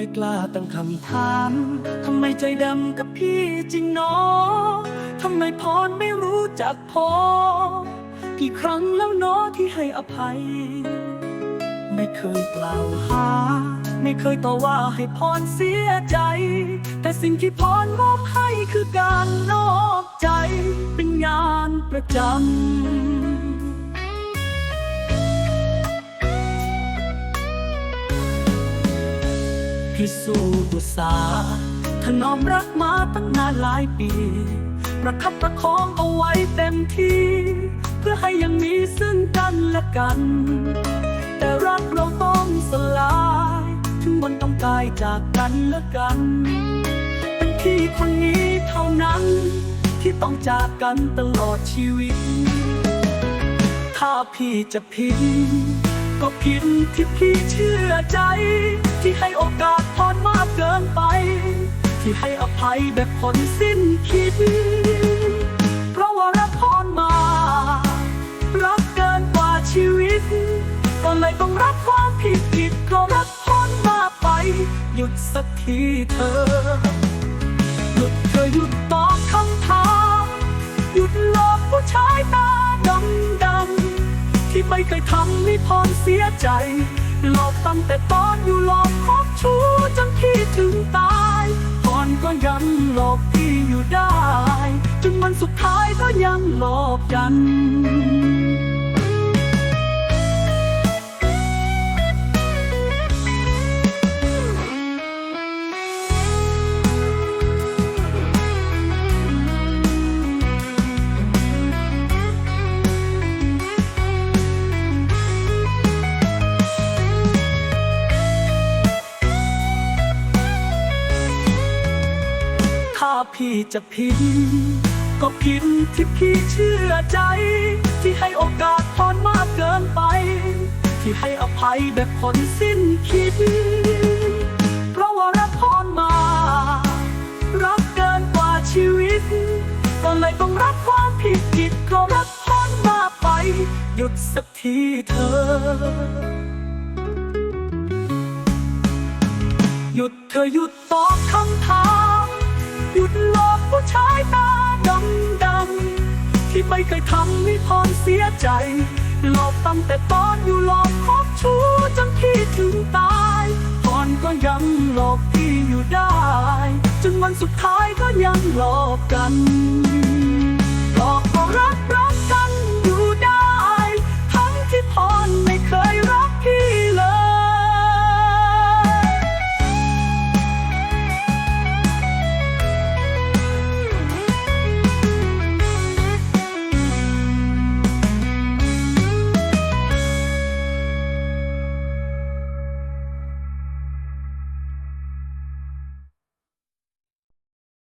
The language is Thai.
ไม่กล้าตั้งคำถามทำไมใจดำกับพี่จริงเนาะทำไมพรไม่รู้จักพอ กี่ครั้งแล้วเนาะที่ให้อภัย ไม่เคยกล่าวหา ไม่เคยต่อว่าให้พรเสียใจ แต่สิ่งที่พรมอบให้คือการนอกใจ เป็นงานประจำ พิสูจน์อุตสาถนอมรักมาตั้งนานหลายปี ประคับประคองเอาไว้เต็มที่ เพื่อให้ยังมีซึ่งกันและกัน แต่รักเราต้องสลาย ถึงวันต้องตายจากกันและกัน เป็นพี่คนนี้เท่านั้น ที่ต้องจากกันตลอดชีวิต ถ้าพี่จะผิด ก็ผิดที่พี่เชื่อใจ ที่ให้โอกาสพรมากเกินไป ที่ให้อภัยแบบคนสิ้นคิด เพราะว่ารักพรมา รักเกินกว่าชีวิต ก็เลยต้องรับความผิดผิดเพราะรักพรมากไป หยุดสักทีเธอ ไม่เคยทำให้พรเสียใจ หลอกตั้งแต่ตอนอยู่หลอกคบชู้จนพี่ถึงตายพรก็ยังหลอกพี่อยู่ได้ จนวันสุดท้ายก็ยังหลอกกัน พี่จะผิดก็ผิดที่พี่เชื่อใจ ที่ให้โอกาสพรมากเกินไป ที่ให้อภัยแบบคนสิ้นคิด เพราะว่ารักพรมา รักเกินกว่าชีวิต ก็เลยต้องรับความผิดผิดเพราะรักพรมากไป หยุดสักทีเธอหยุดเธอหยุดตอบคำถาม ไม่เคยทำให้พรเสียใจ หลอกตั้งแต่ตอนอยู่หลอกคบชู้จนพี่ถึงตายพรก็ยังหลอกพี่อยู่ได้ จนวันสุดท้ายก็ยังหลอกกัน